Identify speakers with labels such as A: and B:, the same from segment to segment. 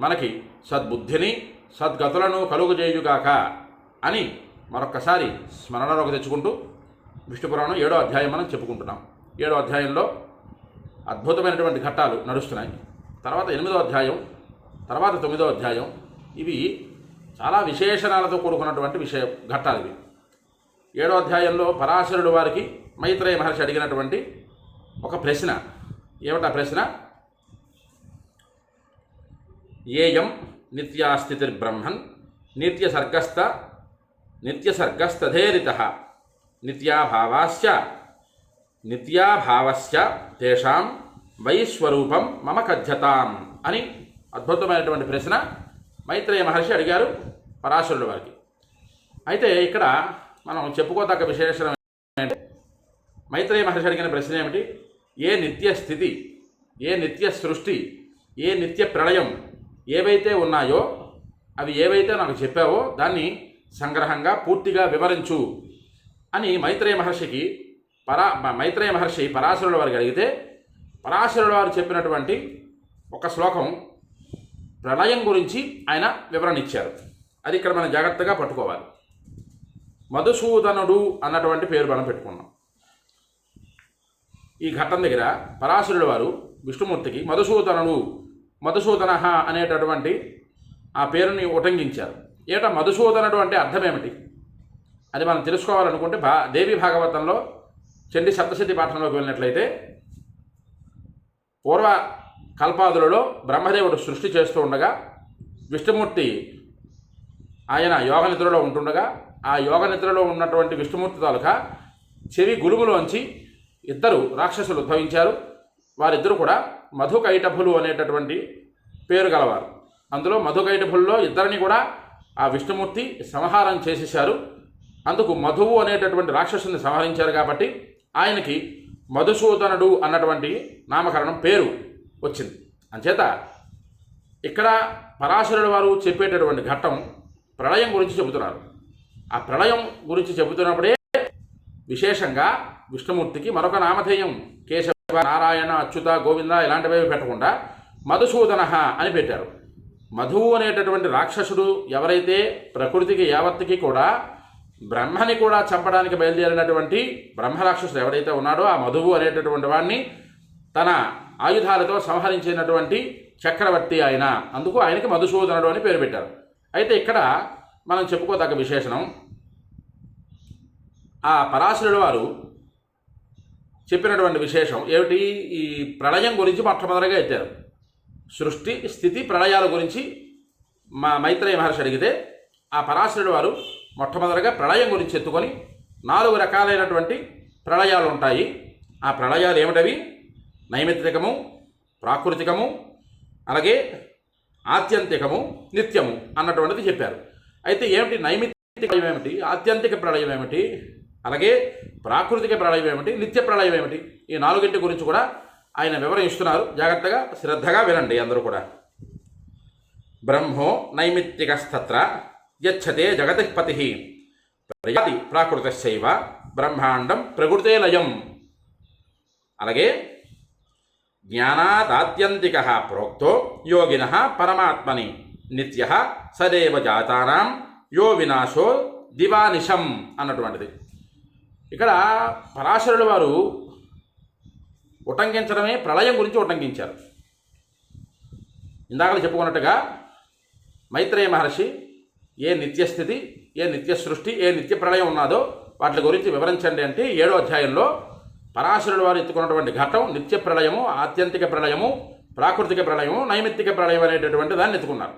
A: మనకి సద్బుద్ధిని సద్గతులను కలుగుజేయుగాక అని మరొక్కసారి స్మరణలోకి తెచ్చుకుంటూ విష్ణుపురాణం ఏడో అధ్యాయం మనం చెప్పుకుంటున్నాం. ఏడో అధ్యాయంలో అద్భుతమైనటువంటి ఘట్టాలు నడుస్తున్నాయి. తర్వాత ఎనిమిదో అధ్యాయం తర్వాత తొమ్మిదో అధ్యాయం ఇవి చాలా విశేషణాలతో కూడుకున్నటువంటి విషయ ఘట్టాలు ఇవి. ఏడో అధ్యాయంలో పరాశరుడు వారికి మైత్రేయ మహర్షి అడిగినటువంటి ఒక ప్రశ్న. ఏమిటా ప్రశ్న? ఏయం నిత్యాస్థితిర్బ్రహ్మన్ నిత్యసర్గస్థ నిత్యసర్గస్థధేరిత నిత్యాభావాశ్చ నిత్యాభావస్య తేషాం వైస్వరూపం మమ కథ్యతాం అని అద్భుతమైనటువంటి ప్రశ్న మైత్రేయ మహర్షి అడిగారు పరాశరుడు వారికి. అయితే ఇక్కడ మనం చెప్పుకోదగ్గ విశేషం ఏంటంటే మైత్రేయ మహర్షి అడిగిన ప్రశ్న ఏమిటి? ఏ నిత్య స్థితి ఏ నిత్య సృష్టి ఏ నిత్య ప్రళయం ఏవైతే ఉన్నాయో అవి ఏవైతే నాకు చెప్పావో దాన్ని సంగ్రహంగా పూర్తిగా వివరించు అని మైత్రేయ మహర్షికి పరా మైత్రేయ మహర్షి పరాశరుల వారికి అడిగితే పరాశరుల వారు చెప్పినటువంటి ఒక శ్లోకం ప్రళయం గురించి ఆయన వివరణ ఇచ్చారు. అది ఇక్కడ మనం జాగ్రత్తగా పట్టుకోవాలి. మధుసూదనుడు అన్నటువంటి పేరు మనం పెట్టుకున్నాం. ఈ ఘట్టం దగ్గర పరాశరుడు వారు విష్ణుమూర్తికి మధుసూదనుడు మధుసూదన అనేటటువంటి ఆ పేరుని ఉటంకించారు. ఏట మధుసూదనుడు అంటే అర్థం ఏమిటి అది మనం తెలుసుకోవాలనుకుంటే భా దేవి భాగవతంలో చండి సప్తశతి పాఠంలోకి వెళ్ళినట్లయితే పూర్వ కల్పాదులలో బ్రహ్మదేవుడు సృష్టి చేస్తూ ఉండగా విష్ణుమూర్తి ఆయన యోగ నిద్రలో ఉంటుండగా ఆ యోగ నిద్రలో ఉన్నటువంటి విష్ణుమూర్తి తాలూకా చెవి గులుములోంచి ఇద్దరు రాక్షసులు ఉద్భవించారు. వారిద్దరూ కూడా మధుకైటభులు అనేటటువంటి పేరు గలవారు. అందులో మధుకైటభుల్లో ఇద్దరిని కూడా ఆ విష్ణుమూర్తి సంహారం చేసేశారు. అందుకు మధువు అనేటటువంటి రాక్షసుని సంహరించారు కాబట్టి ఆయనకి మధుసూదనుడు అన్నటువంటి నామకరణం పేరు వచ్చింది. అంచేత ఇక్కడ పరాశరుడు వారు చెప్పేటటువంటి ఘట్టం ప్రళయం గురించి చెబుతున్నారు. ఆ ప్రళయం గురించి చెబుతున్నప్పుడే విశేషంగా విష్ణుమూర్తికి మరొక నామధేయం కేశవ నారాయణ అచ్యుత గోవింద ఇలాంటివేవి పెట్టకుండా మధుసూదన అని పెట్టారు. మధువు అనేటటువంటి రాక్షసుడు ఎవరైతే ప్రకృతికి యావత్తుకి కూడా బ్రహ్మని కూడా చంపడానికి బయలుదేరినటువంటి బ్రహ్మరాక్షసుడు ఎవరైతే ఉన్నాడో ఆ మధువు అనేటటువంటి వాడిని తన ఆయుధాలతో సంహరించినటువంటి చక్రవర్తి ఆయన. అందుకు ఆయనకి మధుసూదనుడు అని పేరు పెట్టారు. అయితే ఇక్కడ మనం చెప్పుకోదగ్గ విశేషణం ఆ పరాశరుడు వారు చెప్పినటువంటి విశేషం ఏమిటి? ఈ ప్రళయం గురించి మొట్టమొదటిగా ఎత్తారు సృష్టి స్థితి ప్రళయాల గురించి మా మైత్రేయ మహర్షి అడిగితే ఆ పరాశరుడు వారు మొట్టమొదటిగా ప్రళయం గురించి ఎత్తుకొని నాలుగు రకాలైనటువంటి ప్రళయాలు ఉంటాయి. ఆ ప్రళయాలు ఏమిటవి? నైమిత్తికము ప్రాకృతికము అలాగే ఆత్యంతికము నిత్యము అన్నటువంటిది చెప్పారు. అయితే ఏమిటి నైమిత్తిక ఏమిటి? ఆత్యంతిక ప్రళయం ఏమిటి? అలాగే ప్రాకృతిక ప్రళయం ఏమిటి? నిత్య ప్రళయం ఏమిటి? ఈ నాలుగింటి గురించి కూడా ఆయన వివరణ ఇస్తున్నారు జాగ్రత్తగా శ్రద్ధగా వినండి అందరూ కూడా. బ్రహ్మో నైమిత్తికస్తత్ర యచ్చతే జగతిపతి ప్రయాతి ప్రాకృతశైవ బ్రహ్మాండం ప్రకృతే లయం. అలాగే జ్ఞానాదాత్యంతిక ప్రోక్తో యోగిన పరమాత్మని నిత్య సదేవ జాతానాం యో వినాశో దివానిశం అన్నటువంటిది. ఇక్కడ పరాశరుల వారు ఉటంకించడమే ప్రళయం గురించి ఉటంకించారు. ఇందాకలు చెప్పుకున్నట్టుగా మైత్రేయ మహర్షి ఏ నిత్యస్థితి ఏ నిత్య సృష్టి ఏ నిత్య ప్రళయం ఉన్నదో వాటి గురించి వివరించండి అంటే ఏడో అధ్యాయంలో పరాశరుల వారు ఎత్తుకున్నటువంటి ఘట్టం నిత్య ప్రళయము ఆత్యంతిక ప్రళయము ప్రాకృతిక ప్రళయము నైమిత్తిక ప్రళయం అనేటటువంటి దాన్ని ఎత్తుకున్నారు.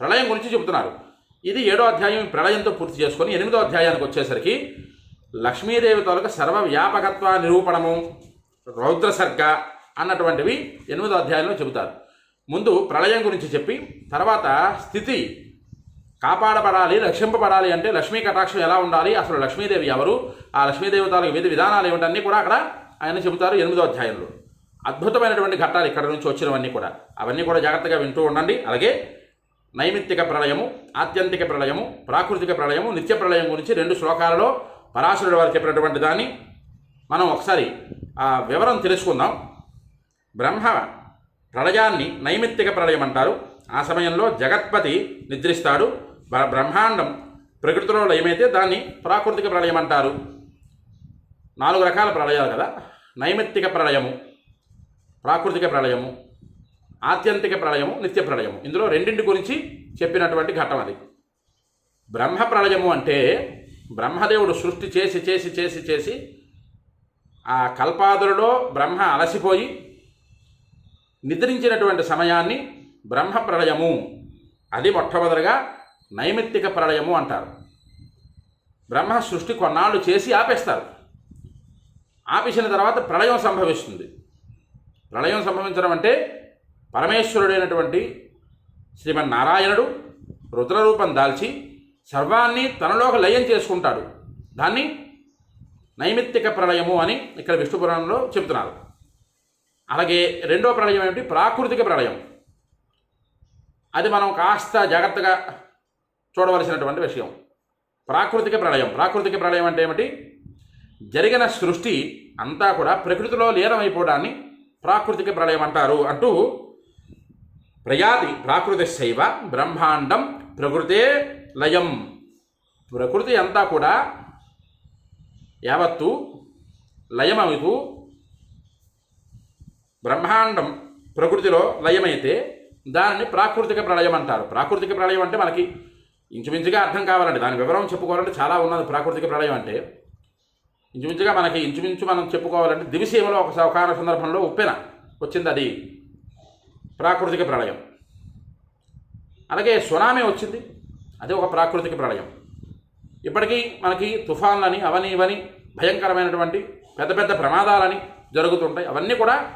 A: ప్రళయం గురించి చెబుతున్నారు. ఇది ఏడో అధ్యాయం ప్రళయంతో పూర్తి చేసుకొని ఎనిమిదో అధ్యాయానికి వచ్చేసరికి లక్ష్మీదేవి తాలూకా సర్వవ్యాపకత్వ నిరూపణము రౌద్ర సర్గ అన్నటువంటివి ఎనిమిదో అధ్యాయంలో చెబుతారు. ముందు ప్రళయం గురించి చెప్పి తర్వాత స్థితి. కాపాడబడాలి రక్షింపబడాలి అంటే లక్ష్మీ కటాక్షం ఎలా ఉండాలి అసలు లక్ష్మీదేవి ఎవరు ఆ లక్ష్మీదేవి తాలూకు విధి విధానాలు ఏమిటన్నీ కూడా అక్కడ ఆయన చెబుతారు ఎనిమిదో అధ్యాయంలో. అద్భుతమైనటువంటి ఘట్టాలు ఇక్కడ నుంచి వచ్చినవన్నీ కూడా. అవన్నీ కూడా జాగ్రత్తగా వింటూ ఉండండి. అలాగే నైమిత్తిక ప్రళయము ఆత్యంతిక ప్రళయము ప్రాకృతిక ప్రళయము నిత్య ప్రళయం గురించి రెండు శ్లోకాలలో పరాశరుడు వారు చెప్పినటువంటి దాన్ని మనం ఒకసారి ఆ వివరం తెలుసుకుందాం. బ్రహ్మ ప్రళయాన్ని నైమిత్తిక ప్రళయం అంటారు. ఆ సమయంలో జగత్పతి నిద్రిస్తాడు. బ- బ్రహ్మాండం ప్రకృతిలో లయమైతే దాన్ని ప్రాకృతిక ప్రళయం అంటారు. నాలుగు రకాల ప్రళయాలు కదా. నైమిత్తిక ప్రళయము ప్రాకృతిక ప్రళయము ఆత్యంతిక ప్రళయము నిత్య ప్రళయము. ఇందులో రెండింటి గురించి చెప్పినటువంటి ఘట్టం అది. బ్రహ్మ ప్రళయము అంటే బ్రహ్మదేవుడు సృష్టి చేసి చేసి చేసి చేసి ఆ కల్పాదులలో బ్రహ్మ అలసిపోయి నిద్రించినటువంటి సమయాన్ని బ్రహ్మ ప్రళయము అది మొట్టమొదటిగా నైమిత్తిక ప్రళయము అంటారు. బ్రహ్మ సృష్టి కొన్నాళ్ళు చేసి ఆపేస్తారు. ఆపేసిన తర్వాత ప్రళయం సంభవిస్తుంది. ప్రళయం సంభవించడం అంటే పరమేశ్వరుడైనటువంటి శ్రీమన్నారాయణుడు రుద్రరూపం దాల్చి సర్వాన్ని తనలోకి లయం చేసుకుంటాడు. దాన్ని నైమిత్తిక ప్రళయము అని ఇక్కడ విష్ణు పురాణంలో చెబుతున్నారు అలాగే రెండో ప్రళయం ఏమిటి? ప్రాకృతిక ప్రళయం. అది మనం కాస్త జాగ్రత్తగా చూడవలసినటువంటి విషయం. ప్రాకృతిక ప్రళయం. ప్రాకృతిక ప్రళయం అంటే ఏమిటి? జరిగిన సృష్టి అంతా కూడా ప్రకృతిలో లీనమైపోవడాన్ని ప్రాకృతిక ప్రళయం అంటారు అంటూ ప్రయాది ప్రాకృతి శైవ బ్రహ్మాండం ప్రకృతే లయం. ప్రకృతి అంతా కూడా యావత్తు లయమవుతూ బ్రహ్మాండం ప్రకృతిలో లయమైతే దానిని ప్రాకృతిక ప్రళయం అంటారు. ప్రాకృతిక ప్రళయం అంటే మనకి ఇంచుమించుగా అర్థం కావాలంటే దాని వివరం చెప్పుకోవాలంటే చాలా ఉన్నది ప్రాకృతిక ప్రళయం అంటే. ఇంచుమించుగా మనకి ఇంచుమించు మనం చెప్పుకోవాలంటే దివిసీమలో ఒక ఒకనొక సందర్భంలో ఉప్పెన వచ్చింది అది. ప్రాకృతిక ప్రళయం. అలాగే సునామీ వచ్చింది. అది ఒక ప్రాకృతిక ప్రళయం. ఇప్పటికీ మనకి తుఫాన్లని అవని ఇవని భయంకరమైనటువంటి పెద్ద పెద్ద ప్రమాదాలని జరుగుతుంటాయి. అవన్నీ కూడా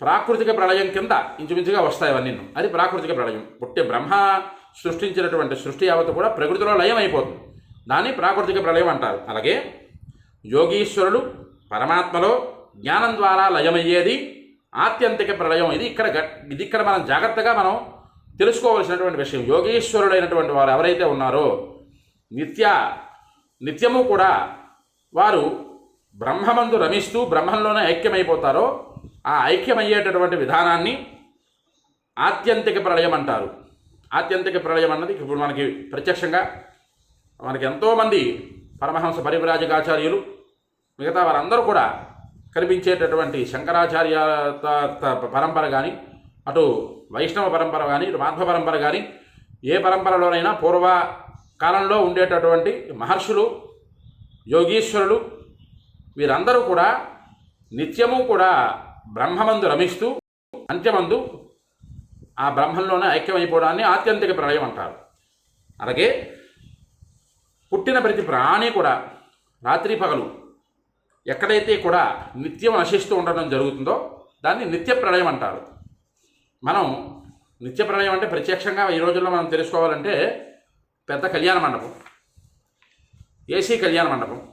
A: ప్రాకృతిక ప్రళయం కింద ఇంచుమించుగా వస్తాయి అవన్నీ. అది ప్రాకృతిక ప్రళయం. పుట్టే బ్రహ్మ సృష్టించినటువంటి సృష్టి యావత్తు కూడా ప్రకృతిలో లయం అయిపోతుంది దాన్ని ప్రాకృతిక ప్రళయం అంటారు. అలాగే యోగీశ్వరుడు పరమాత్మలో జ్ఞానం ద్వారా లయమయ్యేది ఆత్యంతిక ప్రళయం. ఇది ఇక్కడ ఇది ఇక్కడ మనం జాగ్రత్తగా మనం తెలుసుకోవలసినటువంటి విషయం. యోగేశ్వరుడైనటువంటి వారు ఎవరైతే ఉన్నారో నిత్య నిత్యము కూడా వారు బ్రహ్మమందు రమిస్తూ బ్రహ్మంలోనే ఐక్యమైపోతారో ఆ ఐక్యమయ్యేటటువంటి విధానాన్ని ఆత్యంతిక ప్రళయం అంటారు. ఆత్యంతిక ప్రళయం అన్నది ఇప్పుడు మనకి ప్రత్యక్షంగా మనకి ఎంతోమంది పరమహంస పరివ్రాజకాచార్యులు మిగతా వారందరూ కూడా కనిపించేటటువంటి శంకరాచార్య త- పరంపర కానీ అటు వైష్ణవ పరంపర కానీ ఇటు మాధ్వ పరంపర కానీ ఏ పరంపరలోనైనా పూర్వ కాలంలో ఉండేటటువంటి మహర్షులు యోగీశ్వరులు వీరందరూ కూడా నిత్యము కూడా బ్రహ్మమందు రమిస్తూ అంత్యమందు ఆ బ్రహ్మంలోనే ఐక్యమైపోవడాన్ని ఆత్యంతిక ప్రళయం అంటారు. అలాగే పుట్టిన ప్రతి ప్రాణి కూడా రాత్రి పగలు ఎక్కడైతే కూడా నిత్యం నశిస్తూ ఉండడం జరుగుతుందో దాన్ని నిత్య ప్రళయం అంటారు. మనం నిత్య ప్రళయం అంటే ప్రత్యక్షంగా ఈ రోజుల్లో మనం తెలుసుకోవాలంటే పెద్ద కళ్యాణ మండపం ఏసీ కళ్యాణ మండపం.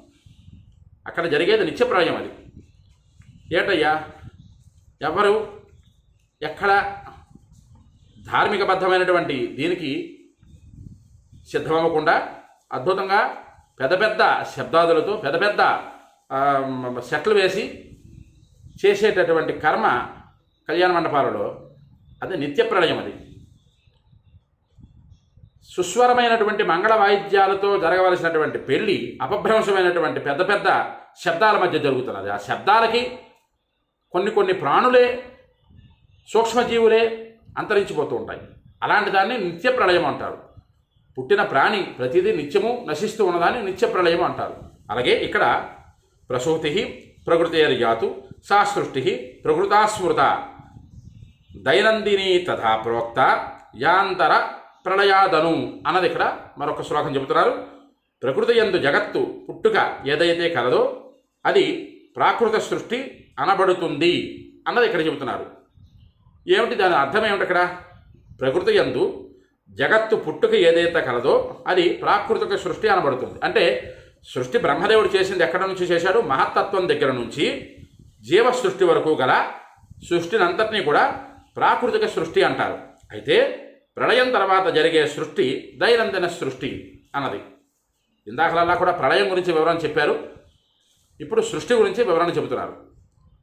A: అక్కడ జరిగేది నిత్య ప్రళయం అది. ఏటయ్యా? ఎవరు? ఎక్కడ? ధార్మికబద్ధమైనటువంటి దీనికి సిద్ధమవ్వకుండా అద్భుతంగా పెద్ద పెద్ద శబ్దాదులతో పెద్ద పెద్ద సెట్లు వేసి చేసేటటువంటి కర్మ కళ్యాణ మండపాలలో అది నిత్య ప్రళయం అది. సుస్వరమైనటువంటి మంగళ వాయిద్యాలతో జరగవలసినటువంటి పెళ్ళి అపభ్రంశమైనటువంటి పెద్ద పెద్ద శబ్దాల మధ్య జరుగుతున్నది. ఆ శబ్దాలకి కొన్ని కొన్ని ప్రాణులే సూక్ష్మజీవులే అంతరించిపోతూ ఉంటాయి. అలాంటి దాన్ని నిత్య ప్రళయం అంటారు. పుట్టిన ప్రాణి ప్రతిదీ నిత్యము నశిస్తూ ఉన్నదాన్ని నిత్య ప్రళయం అంటారు. అలాగే ఇక్కడ ప్రసూతి ప్రకృతి ప్రకృతేర్యాతు సా సృష్టి ప్రకృతాస్మృత దైనందిని తథా ప్రోక్త యాంతర ప్రళయాదను అన్నది ఇక్కడ మరొక శ్లోకం చెబుతున్నారు. ప్రకృతి ఎందు జగత్తు పుట్టుక ఏదైతే కలదో అది ప్రాకృత సృష్టి అనబడుతుంది అన్నది ఇక్కడ చెబుతున్నారు. ఏమిటి దాని అర్థం ఏమిటి అక్కడ? ప్రకృతి యందు జగత్తు పుట్టుక ఏదైతే కలదో అది ప్రాకృతిక సృష్టి అనబడుతుంది. అంటే సృష్టి బ్రహ్మదేవుడు చేసింది ఎక్కడ నుంచి చేశాడు? మహత్తత్వం దగ్గర నుంచి జీవ సృష్టి వరకు గల సృష్టిని అంతటినీ కూడా ప్రాకృతిక సృష్టి అంటారు. అయితే ప్రళయం తర్వాత జరిగే సృష్టి దైనందిన సృష్టి అన్నది. ఇందాకలల్లా కూడా ప్రళయం గురించి వివరణ చెప్పారు. ఇప్పుడు సృష్టి గురించి వివరణ చెబుతున్నారు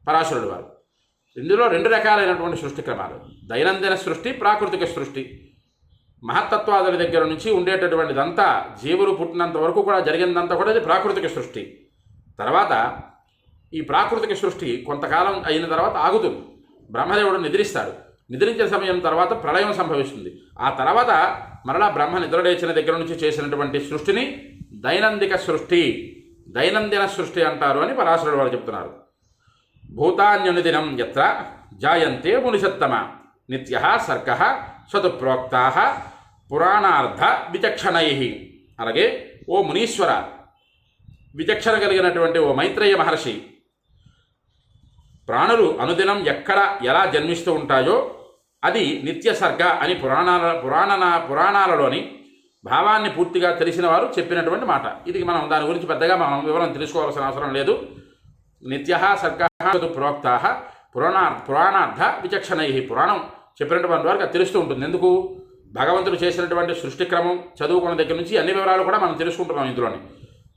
A: పరాశరుడు వారు. ఇందులో రెండు రకాలైనటువంటి సృష్టి క్రమాలు. దైనందిన సృష్టి ప్రాకృతిక సృష్టి. మహత్తత్వాదుల దగ్గర నుంచి ఉండేటటువంటిదంతా జీవులు పుట్టినంత వరకు కూడా జరిగిందంతా కూడా ఇది ప్రాకృతిక సృష్టి. తర్వాత ఈ ప్రాకృతిక సృష్టి కొంతకాలం అయిన తర్వాత ఆగుతుంది. బ్రహ్మదేవుడు నిద్రిస్తాడు. నిద్రించిన సమయం తర్వాత ప్రళయం సంభవిస్తుంది. ఆ తర్వాత మరలా బ్రహ్మ నిద్రలేచిన దగ్గర నుంచి చేసినటువంటి సృష్టిని దైనందిక సృష్టి దైనందిన సృష్టి అంటారు అని పరాశరుడు వారు చెప్తున్నారు. భూతాన్యనుదినం ఎత్ర జాయంతే మునిషత్తమ నిత్య సర్గ స్వతప్రోక్తా పురాణార్థ విచక్షణై. అలాగే ఓ మునీశ్వర విచక్షణ కలిగినటువంటి ఓ మైత్రేయ మహర్షి ప్రాణులు అనుదినం ఎక్కడ ఎలా జన్మిస్తూ ఉంటాయో అది నిత్య సర్గ అని పురాణాల పురాణ పురాణాలలోని భావాన్ని పూర్తిగా తెలిసిన వారు చెప్పినటువంటి మాట. ఇది మనం దాని గురించి పెద్దగా మనం వివరం తెలుసుకోవాల్సిన అవసరం లేదు. నిత్య సర్గ ప్రోక్త పురాణ పురాణార్థ విచక్షణై పురాణం చెప్పినటువంటి వారికి అది తెలుస్తూ ఉంటుంది. ఎందుకు? భగవంతుడు చేసినటువంటి సృష్టి క్రమం చదువుకున్న దగ్గర నుంచి అన్ని వివరాలు కూడా మనం తెలుసుకుంటున్నాం ఇందులోని.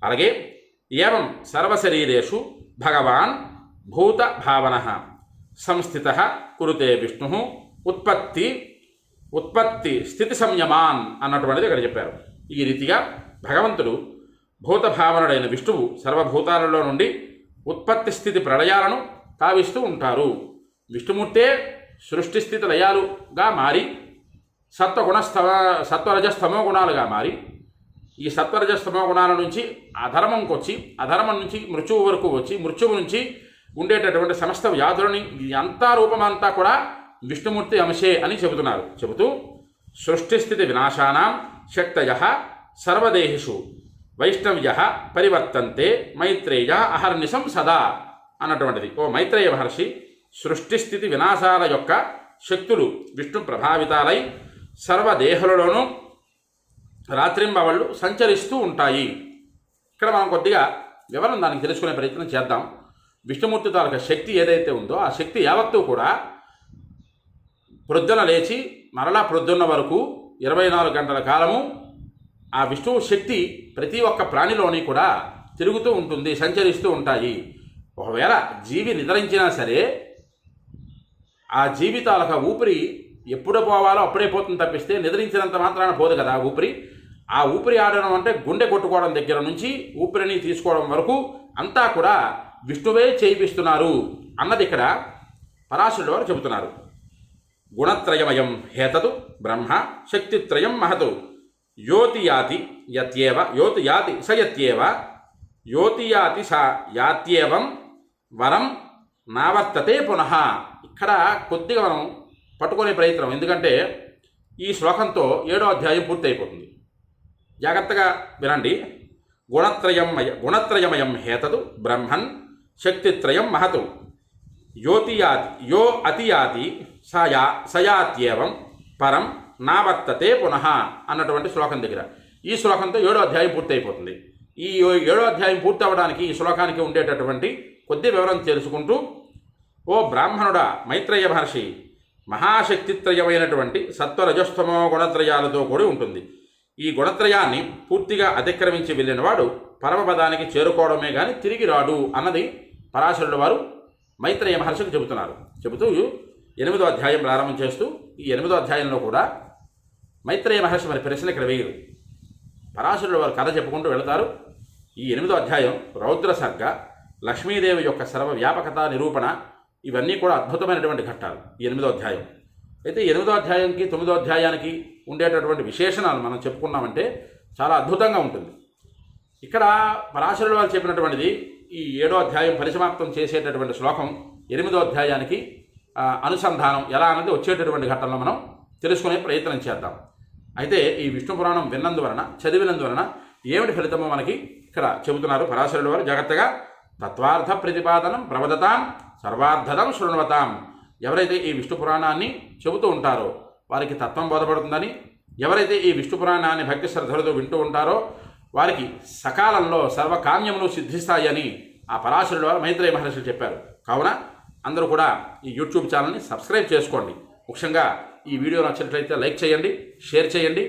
A: అలాగే ఏవం సర్వశరీరేషు భగవాన్ భూత భావన సంస్థిత కురుతే విష్ణు ఉత్పత్తి ఉత్పత్తి స్థితి సంయమాన్ అన్నటువంటిది ఇక్కడ చెప్పారు. ఈ రీతిగా భగవంతుడు భూత భావనుడైన విష్ణువు సర్వభూతాలలో నుండి ఉత్పత్తి స్థితి ప్రళయాలను తావిస్తూ ఉంటారు. విష్ణుమూర్తే సృష్టి స్థితి లయాలుగా మారి సత్వగుణస్థవ సత్వరజస్తమో గుణాలుగా మారి ఈ సత్వరజస్తమో గుణాల నుంచి అధర్మంకి వచ్చి అధర్మం నుంచి మృత్యువు వరకు వచ్చి మృత్యువు నుంచి ఉండేటటువంటి సమస్త వ్యాధులని అంతా రూపమంతా కూడా విష్ణుమూర్తి అంశే అని చెబుతున్నారు. చెబుతూ సృష్టిస్థితి వినాశానాం శక్తయ సర్వదేహిషు వైష్ణవ్య పరివర్తంతే మైత్రేయ అహర్నిశం సదా అన్నటువంటిది. ఓ మైత్రేయ మహర్షి సృష్టిస్థితి వినాశాల యొక్క శక్తులు విష్ణు ప్రభావితాలై సర్వదేహులలోనూ రాత్రింబవళ్ళు సంచరిస్తూ ఉంటాయి. ఇక్కడ మనం కొద్దిగా వివరం దానికి తెలుసుకునే ప్రయత్నం చేద్దాం. విష్ణుమూర్తి తాలూకా శక్తి ఏదైతే ఉందో ఆ శక్తి యావత్తూ కూడా ప్రొద్దున లేచి మరలా ప్రొద్దున్న వరకు ఇరవై నాలుగు గంటల కాలము ఆ విష్ణువు శక్తి ప్రతి ఒక్క ప్రాణిలోని కూడా తిరుగుతూ ఉంటుంది సంచరిస్తూ ఉంటాయి. ఒకవేళ జీవి నిద్రించినా సరే ఆ జీవితాలకు ఊపిరి ఎప్పుడు పోవాలో అప్పుడే పోతుంది తప్పిస్తే నిద్రించినంత మాత్రాన పోదు కదా ఊపిరి. ఆ ఊపిరి ఆడడం అంటే గుండె కొట్టుకోవడం దగ్గర నుంచి ఊపిరిని తీసుకోవడం వరకు అంతా కూడా విష్ణువే చేయిపిస్తున్నారు అన్నది ఇక్కడ పరాశరుడు వారు చెబుతున్నారు. గుణత్రయమయం హేతదు బ్రహ్మ శక్తిత్రయం మహతు యోతి యాతి యత్యేవ యోతి యాతి స యత్యేవ యోతియాతి స యాత్యేవం వరం నావర్తతే పునః. ఇక్కడ కొద్దిగా మనం పట్టుకునే ప్రయత్నం ఎందుకంటే ఈ శ్లోకంతో ఏడో అధ్యాయం పూర్తయిపోతుంది. జాగ్రత్తగా వినండి. గుణత్రయం గుణత్రయమయం హేతదు బ్రహ్మన్ శక్తిత్రయం మహతు యోతియాతి యో అతియాతి సయా సయాత్యేవం పరం నావర్తతే పునః అన్నటువంటి శ్లోకం దగ్గర. ఈ శ్లోకంతో ఏడో అధ్యాయం పూర్తయిపోతుంది. ఈ ఏడో అధ్యాయం పూర్తి అవ్వడానికి ఈ శ్లోకానికి ఉండేటటువంటి కొద్ది వివరం తెలుసుకుంటూ ఓ బ్రాహ్మణుడా మైత్రేయ మహర్షి మహాశక్తిత్రయమైనటువంటి సత్వరజస్తమో గుణత్రయాలతో కూడి ఉంటుంది. ఈ గుణత్రయాన్ని పూర్తిగా అతిక్రమించి వెళ్ళినవాడు పరమపదానికి చేరుకోవడమే కానీ తిరిగి రాడు అన్నది పరాశరుడు వారు మైత్రేయ మహర్షికి చెబుతున్నారు. చెబుతూ ఎనిమిదో అధ్యాయం ప్రారంభం చేస్తూ ఈ ఎనిమిదో అధ్యాయంలో కూడా మైత్రేయ మహర్షి మరి ప్రశ్న ఇక్కడ వేయరు. పరాశరుడు వారు కథ చెప్పుకుంటూ వెళతారు. ఈ ఎనిమిదో అధ్యాయం రౌద్ర సర్గ లక్ష్మీదేవి యొక్క సర్వ వ్యాపకత నిరూపణ ఇవన్నీ కూడా అద్భుతమైనటువంటి ఘట్టాలు ఈ ఎనిమిదో అధ్యాయం. అయితే ఎనిమిదో అధ్యాయానికి తొమ్మిదో అధ్యాయానికి ఉండేటటువంటి విశేషణాలు మనం చెప్పుకున్నామంటే చాలా అద్భుతంగా ఉంటుంది. ఇక్కడ పరాశరుడు వారు చెప్పినటువంటిది ఈ ఏడో అధ్యాయం పరిసమాప్తం చేసేటటువంటి శ్లోకం ఎనిమిదో అధ్యాయానికి అనుసంధానం ఎలా అన్నది వచ్చేటటువంటి ఘట్టంలో మనం తెలుసుకునే ప్రయత్నం చేద్దాం. అయితే ఈ విష్ణు పురాణం విన్నందువలన చదివినందువలన ఏమిటి ఫలితమో మనకి ఇక్కడ చెబుతున్నారు పరాశరుడు వారు. జాగ్రత్తగా తత్వార్థ ప్రతిపాదనం ప్రవదతాం సర్వార్థదం శృణవతాం. ఎవరైతే ఈ విష్ణు పురాణాన్ని చెబుతూ ఉంటారో వారికి తత్వం బోధపడుతుందని ఎవరైతే ఈ విష్ణు పురాణాన్ని భక్తి శ్రద్ధలతో వింటూ ఉంటారో వారికి సకాలంలో సర్వకామ్యములు సిద్ధిస్తాయని ఆ పరాశరుడు వారు మైత్రేయ మహర్షులు చెప్పారు. కావున అందరూ కూడా ఈ యూట్యూబ్ ఛానల్ని సబ్స్క్రైబ్ చేసుకోండి. ముఖ్యంగా ఈ వీడియో నచ్చినట్లయితే లైక్ చేయండి షేర్ చేయండి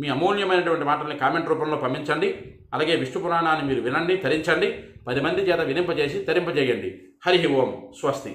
A: మీ అమూల్యమైనటువంటి మాటల్ని కామెంట్ రూపంలో పంపించండి అలాగే విష్ణు పురాణాన్ని మీరు వినండి తరించండి పది మంది చేత వినింపజేసి తరింపజేయండి. హరి ఓం స్వస్తి.